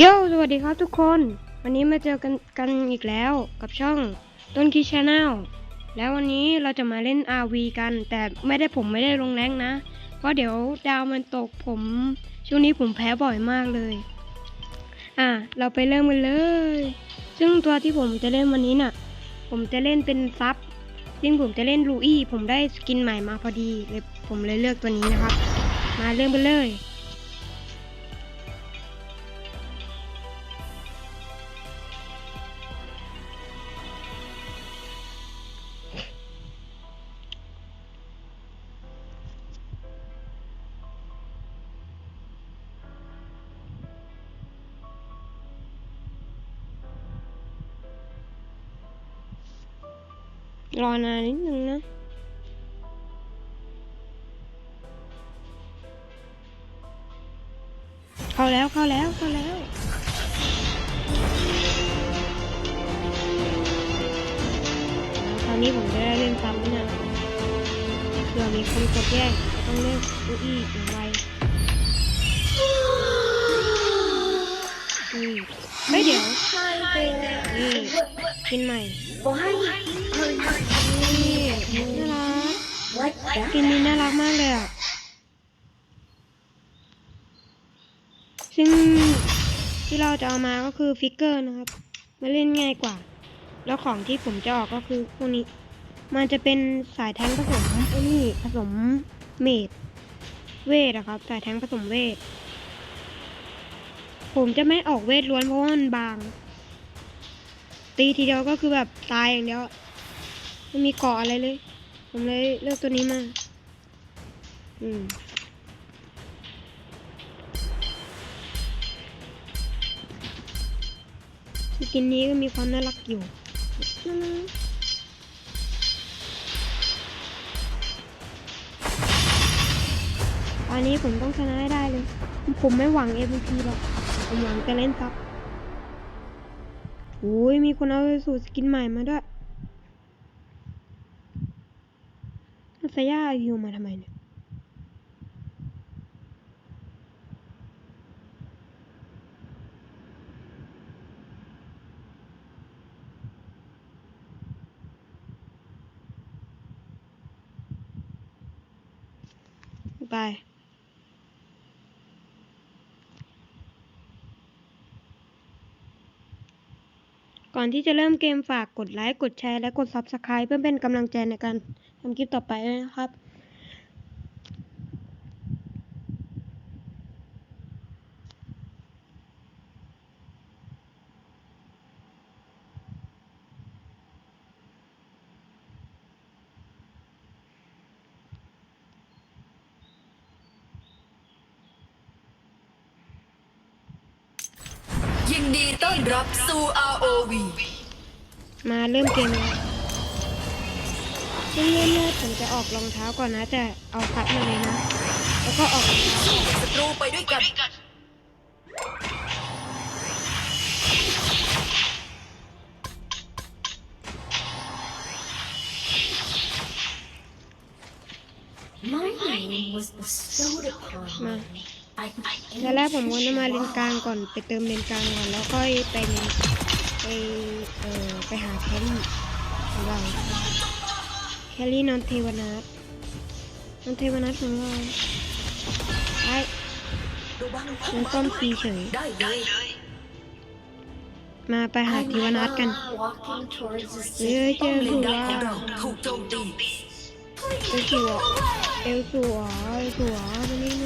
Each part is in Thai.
โยสวัสดีครับทุกคน วันนี้มาเจอกันกันอีกแล้วกับช่องต้นคีชาแนลแล้ววันนี้เราจะมาเล่น RV กัน แต่ไม่ได้ผมไม่ได้ลงแรงนะ เพราะเดี๋ยวดาวมันตกผม ช่วงนี้ผมแพ้บ่อยมากเลย อะ เราไปเริ่มกันเลย ซึ่งตัวที่ผมจะเล่นวันนี้น่ะ ผมจะเล่นเป็นซับซึ่งผมจะเล่นลูอี้ผมได้สกินใหม่มาพอดีเลยผมเลยเลือกตัวนี้นะครับ มาเริ่มกันเลย รอนานนิดนึงนะเข้าแล้วเข้าแล้วเข้าแล้วตอนนี้ผมจะได้เล่นซ้ำนะเผื่อมีคนกดแย่งก็ต้องเล่นลูกอี้อย่างไรอืมเฮ้ยเดี๋ยวนี่กินใหม่ นี่น่ารักกินนี้น่ารักมากเลยอะ ซึ่งที่เราจะเอามาก็คือฟิกเกอร์นะครับ มาเล่นง่ายกว่า แล้วของที่ผมจะออกก็คือพวกนี้ มันจะเป็นสายแทงผสมไอ้นี่ผสมเมดเวทอะครับ สายแทงผสมเวท ผมจะไม่ออกเวทล้วนเพราะว่ามันบาง ตีทีเดียวก็คือแบบตายอย่างเดียว ไม่มีเกาะอะไรเลย ผมเลยเลือกตัวนี้มา อืมสกินนี้ก็มีความน่ารักอยู่น่ารักตอนนี้ผมต้องชนะให้ได้เลย ผมไม่หวัง MVP หรอก ผมหวังจะเล่นซับโอ้ยมีคนเอาสูตรสกินใหม่มาด้วย นัสยาฮิวมาทำไมเนี่ย ไป ก่อนที่จะเริ่มเกมฝากกดไลค์ กดแชร์ และกด Subscribe เพื่อเป็นกำลังใจในการทำคลิปต่อไปด้วยนะครับ ยินดีต้อนรับสู่ ROV มาเริ่มเกมแล้วซึ่งเริ่มแรกผมจะออกรองเท้าก่อนนะ แต่เอาคัดมาเลยนะ แล้วก็ออกรองเท้าสู้กับศัตรูไปด้วยกัน My name was bestowed upon มา me. แล้วแรกผมก็จะมาเลนกลางก่อนไปเติมเลนกลางก่อนแล้วค่อยไปเลนไปเอ่อไปหาแคลรี่ของเราแคลรี่นอนเทวนาทนอนเทวนาทของเราไอ้มันป้อมตีเฉยมาไปหา I'm เทวนาทกันเอ้ย city. เจอหัวเจอลสัวเอลสัวเอลสัวมานี่มานี่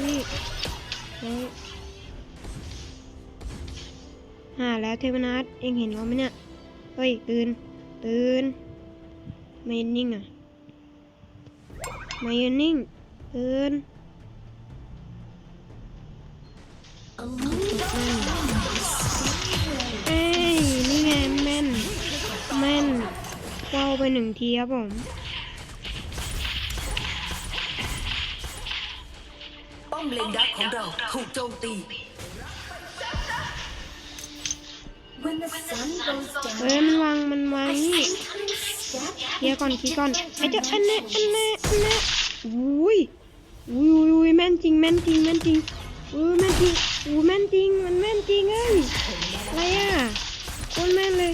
เฮ้ยหาแล้วเทวนาทเองเห็นเราไหมเนี่ย เฮ้ย ตื่น ตื่นไม่นิ่งอะไม่ยืนนิ่ง ตื่นเอ้ย นี่ไงแม่น แม่นว้าวไปหนึ่งทีครับผม อมเลนดักของเราถูกโจมตี When the sun goes เฮ้ย down, มันวางมันวางนี่ step เคลียร์ก่อนเคลียร์ก่อนไอ้เจ้าอันเน่อันเน่อันเน่อุ้ยอุ้ยอุ้ยอุ้ยแม่นจริงแม่นจริงแม่นจริงเออแม่นจริงอู้แม่นจริงมันแม่นจริงเอ้ยอะไรอะโคตรแม่นเลย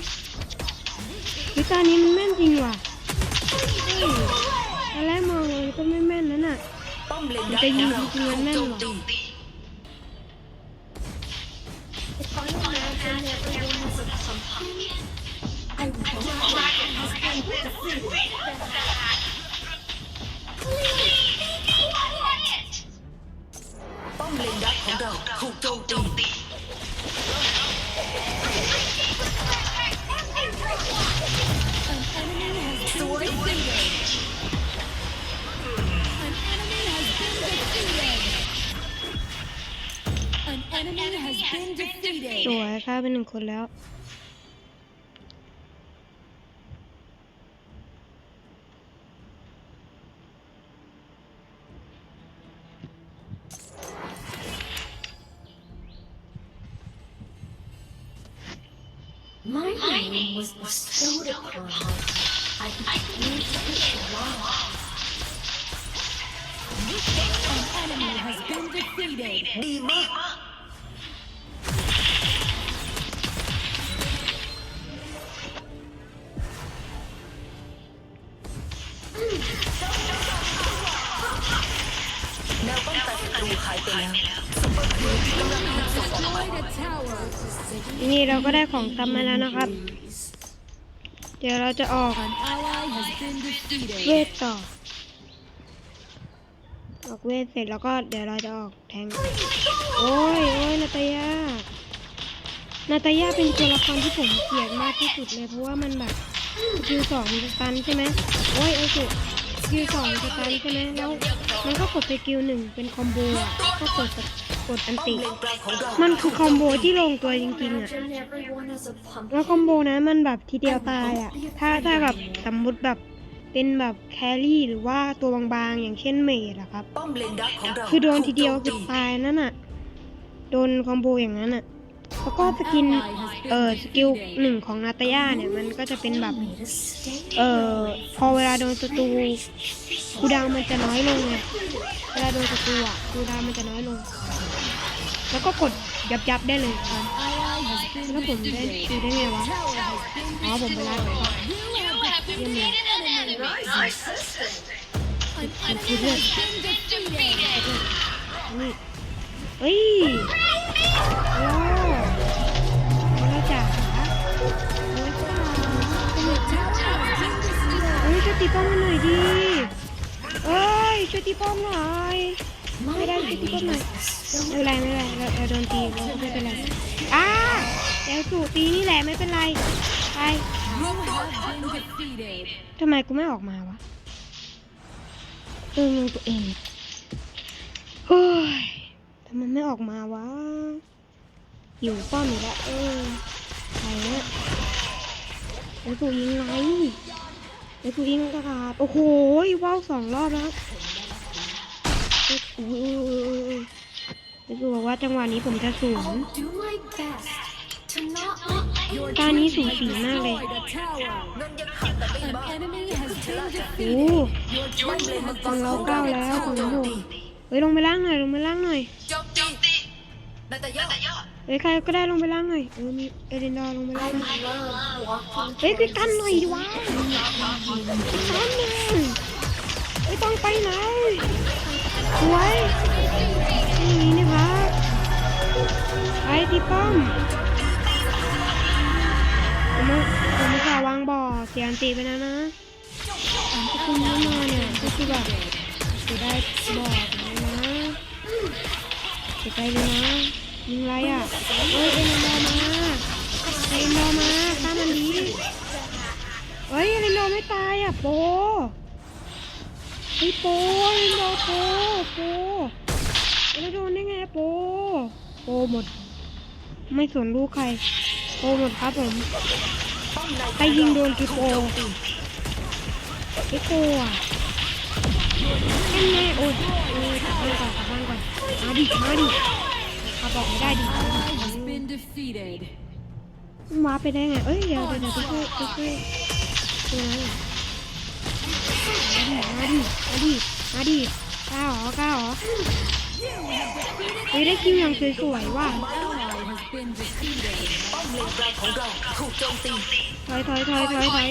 วิตานี้มันแม่นจริงว่ะเฮ้ยตอนแรกมองเลยก็ไม่แม่นนั่นน่ะ ป้อมเลนดักของเราถู been defeated. สวยค่ะเป็นหนึ่งคนแล้ว My name was bestowed upon me. I became to love. An enemy has been defeated. ดีมาก ตรูหายไปแล้วนี่เราก็ได้ของซับมาแล้วนะครับ เดี๋ยวเราจะออก An ally has been เวทต่อ ออกเวทเสร็จแล้วก็เดี๋ยวเราจะออกแทง โอ้ยโอ้ยนาตายานาตายาเป็นตัวละครที่ผมเกลียดมากที่สุดเลยเพราะว่ามันแบบสกิลสองสตันใช่ไหมโอ้ยไอ้สุ ดสกิลสองมันสตันใช่ไหมแล้วมันก็กดสกิลหนึ่งเป็นคอมโบอะก็กดกดอันป้อมติเลนกลางของเรามันคือคอมโบที่ลงตัวจริงๆอะ Imagine everyone as a แล้ว pumpkin. คอมโบนะมันแบบทีเดียวตายอะถ้าถ้าแบบสมมุติแบบเป็นแบบแครี่หรือว่าตัวบางๆ อย่างเช่นเมดอะครับป้อมเลนดักของเราคือโดนทีเดียวถูคืกอโจมตีตายนั่นน่ะโดนคอมโบอย่างนั้นอะ แล้วก็สกินเอ่อสกิลหนึ่งของนาตาย่าเนี่ยมันก็จะเป็นแบบ Made a statement. เอ่อพอเวลาโดนศัตรูคูลดาวน์มันจะน้อยลงไงเวลาโดนศัตรูอะคูลดาวน์มันจะน้อยลง แล้วก็กดยับยับๆได้เลยครับ Ally has been แล้วผมได้ defeated. ดูได้ไงวะ Tower has been อ๋อผมไปไล่ไปก่อน You have defeated an enemy. An enemy has been defeated. นี่เฮ้ยโอ้เรา ตีป้อมันหน่อยดิเอ้ยช่วยตีป้อมหน่อยไม่ได้ช่วยตีป้อมหน่อยไม่เป็นไรไม่เป็นไรเราเราโดนตีเราไม่เป็นไรอ้าเดี๋ยวสู่ตีนี่แหละไม่เป็นไรไปทำไมกูไม่ออกมาวะเอองงตัวเองเฮ้ยทำไมไม่ออกมาวะอยู่ป้อมอีกแล้วเออใครเนี่ยไอ้ตัวยิงไรไอ้ตัวยิงกระดาษโอ้โหว้าวสองรอบแล้วเอ้ยอุ้ยอุ้ยอุ้ยอุ้ยไอ้ตัวบอกว่าจังหวะนี้ผมจะสูงตานี้สู has สีมากเลย โอ้ defeated. Your ป้อม team เลงเราเก้าแล้วถูของหนุ่มเฮ้ยลงไปล่างหน่อยลงไปล่างหน่อย นาตาย่าเฮ้ยใครก็ได้ลงไปล่างหน่อยเออมีเอเดนดอร์ลงไปล่าง I หน่อย love walking เฮ้ยไปกันหน่อยดิวะไปกันหน่อยไม่ต้องไปไหนสวยนี่นี่ครับไปที่ป้อมผมมาผมมาสาวางบ่อเสียอันตีไปแล้วนะถ้าคุณไม่มาเนี่ยก็คือแบบจะได้บ่อ ไปเลยนะเสียใจเลยนะยิงไรอะเฮ้ยเอ็นโดมาเอ็นโดมาฆ่ามันดีเฮ้ยเรนโดไม่ตายอะโปเฮ้ยโปเรนโดโปโปเรนโดนได้ไงโปโปหมด ไม่สนลูกใครโปหมดครับผมใครยิงโดนคือโปไอ้โปอะแค่ไงโอ้ยโอ้ย มาดิ มาดิมาบอกไม่ได้ดิ Ally has been defeated. มาไปได้ไง เอ้ยเดี๋ยวเดี๋ยวเดี๋ยวไปช่วยไปช่วยตัวนั้นอะมาดิมาดิ มาดิ มาดิ กล้าเหรอกล้าเหรอเฮ้ยได้คิวอย่างสวยๆว่ะ Ally has been defeated. ป้อมเลนกลางของเราถูกโจมตีถอยถอยถอยถอยถอย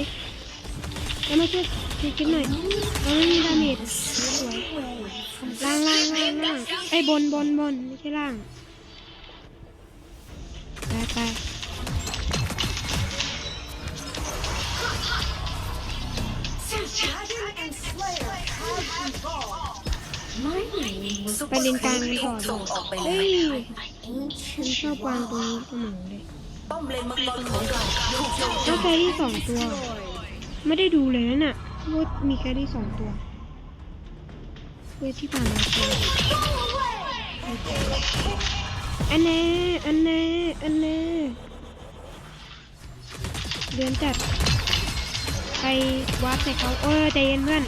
แล้วมาช่วย ช่วยกินหน่อยเราไม่มีดาเมจสวยล่างล่างล่างล่างไอ้ยบนบนบนไม่ใช่ล่างไปไป Dragon and Slayer have evolved. My name was ไปเลนกลางกันก่อนส่งออกไปเฮ้แล้วยฉัน ancient ชอบวางตรงนี้เสมอเลยป้อมเลนมังกรของเราถูกโจมตีแล้วแครี่สองตัว ไม่ได้ดูเลยนั่นน่ะ ว่ามีแครี่สองตัวเพื่อที่ผ่านมาเจออันแน่อันแน่อันแน่เดือนจัด ไปวาร์ปใส่เขาเออใจเย็นเพื่อน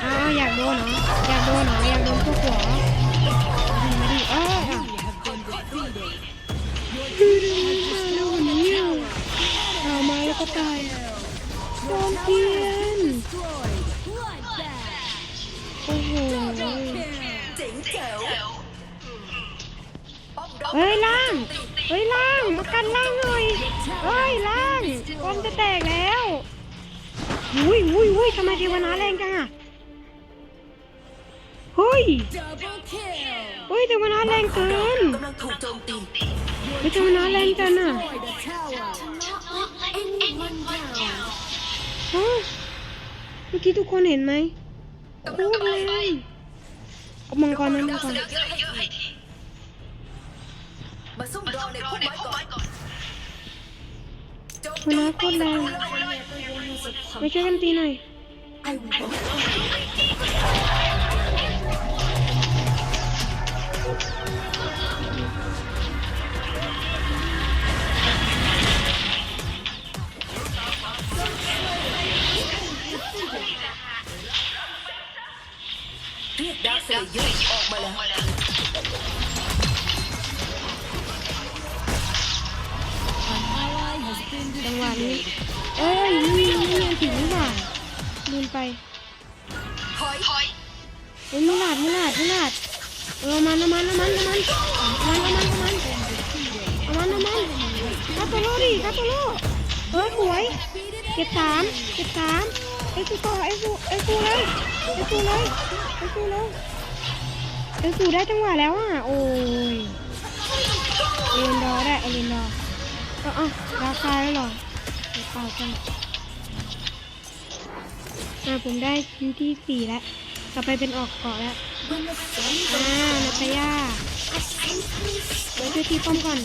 เอาเอาอยากโดนเหรออยากโดนเหรออยากโดนพวกหัวมาดิมาดิเอออะ You have been defeated. มาแล้ววันนี้เอามาแล้วก็ตายโดนเกียน Destroyed. Bloodbath. โอ้โหเจ๋งแจ๋วป้อมเราเฮ้ยล่าง เฮ้ยล่างมากันล่างหน่อย เฮ้ยล่างบอมจะแตกแล้วอุ้ยอุ้ยอุ้ยทำไมเทวนาแรงจังอะเฮ้ย Double kill. เฮ้ยเทวนาแรงเกินกำลังถูกโจมตีเฮ้ยเทวนาแรงจังอะ Destroyed a tower. not let anyone down. ฮะ เมื่อกี้ทุกคนเห็นไหมโคตรแรงเอามังกรนะมังกรมาซุ่มรอในพุ่มไม้ก่อนโจมเทวนาโคตรแรง Everyone has a ไปช่วยกันตีหน่อย เรียกดาร์คเลเยอร์ออกมาแล้วจังหวะนี้ เอ้ยนี่นี่ยังถึงนี่หว่าลืมไปถอยถอยเฮ้ยมุลาดมุลาดมุลาดเออมันน้ำมันน้ำมันน้ำมันน้ำมันน้ำมันน้ำมันน้ำมันน้ำมันคาโตโร่ดิคาโตโร่เออสวยเก็บสามเก็บสาม ไอ้ซูต่อไอ้ซูไอ้ซูเลยไอ้ซูเลยไอ้ซูเลยไอ้ซูได้จังหวะแล้วอะโอ้ยเอเลนดอร์ได้เอเลนดอร์ออเอ้าราคาแล้วหรอเปล่ากันอ่าผมได้ชิ้นที่สี่แล้วต่อไปเป็นออกเกาะแล้วอ่านาตาย่า I simply เดี๋ยวช่วยตีป้อมก่อน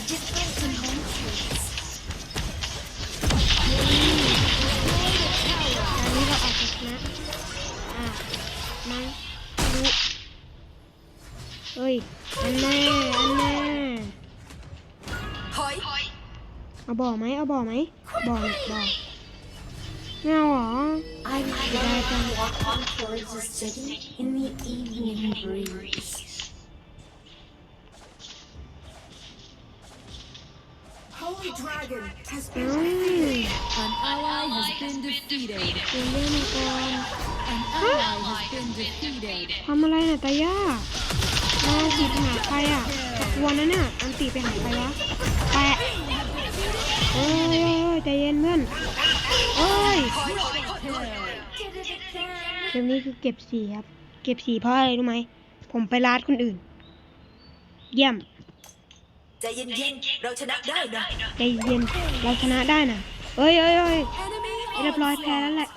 เอาบ่อไหมเอาบ่อไหมบ่อเนี่ยบ่อไม่เอาเหรอ I would rather walk on towards the city in the evening breeze. Holy Dragon has อื been ม An ally has been defeated. เดี๋ยวเล่นก่อน An ally has been defeated. ทำอะไรน่ะตาย่ามาติไปหาใครอะตะกวนนะเนี่ยอันติไปหาใครวะ ใจเย็นเพื่อนเอ้ยเกมนี้คือเก็บสีครับ เก็บสีเพราะอะไรรู้ไหม ผมไปลาดคนอื่น เยี่ยม ใจเย็นๆเราชนะได้นะ ใจเย็น เราชนะได้นะเอ้ยเอ้ยเอ้ย Enemy เรียบร้อยแพ้แล้วแหละ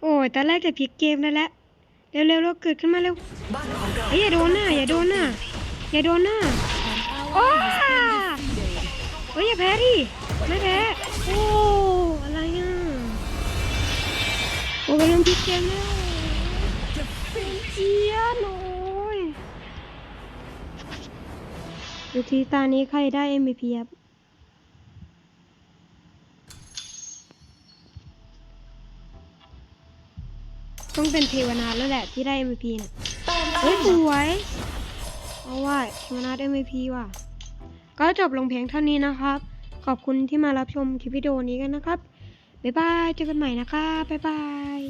โอ้ยตอนแรกจะพลิกเกมได้แล้วเร็วเร็วเราเกิดขึ้นมาเร็วบ้านของเราเอ้ยอย่าโดนหน้า อย่าโดนหน้า อย่าโดนหน้า An ally has been defeated. เฮ้ยอย่าแพ้ดิ ไม่แพ้โอ้อะไรอะโอ้กำลังพิกเกมแล้วเอียนโอ้ยดูทีตานี้ใครได้ MVP ครับต้องเป็นเทวนาแล้วแหละที่ได้ MVP น่ะเฮ้ยสวยเอาว่าเทวนาถ MVP ว่ะ ก็จบลงเพียงเท่านี้นะครับ ขอบคุณที่มารับชมคลิปวิดีโอนี้กันนะครับ บ๊ายบาย เจอกันใหม่นะคะบ๊ายบาย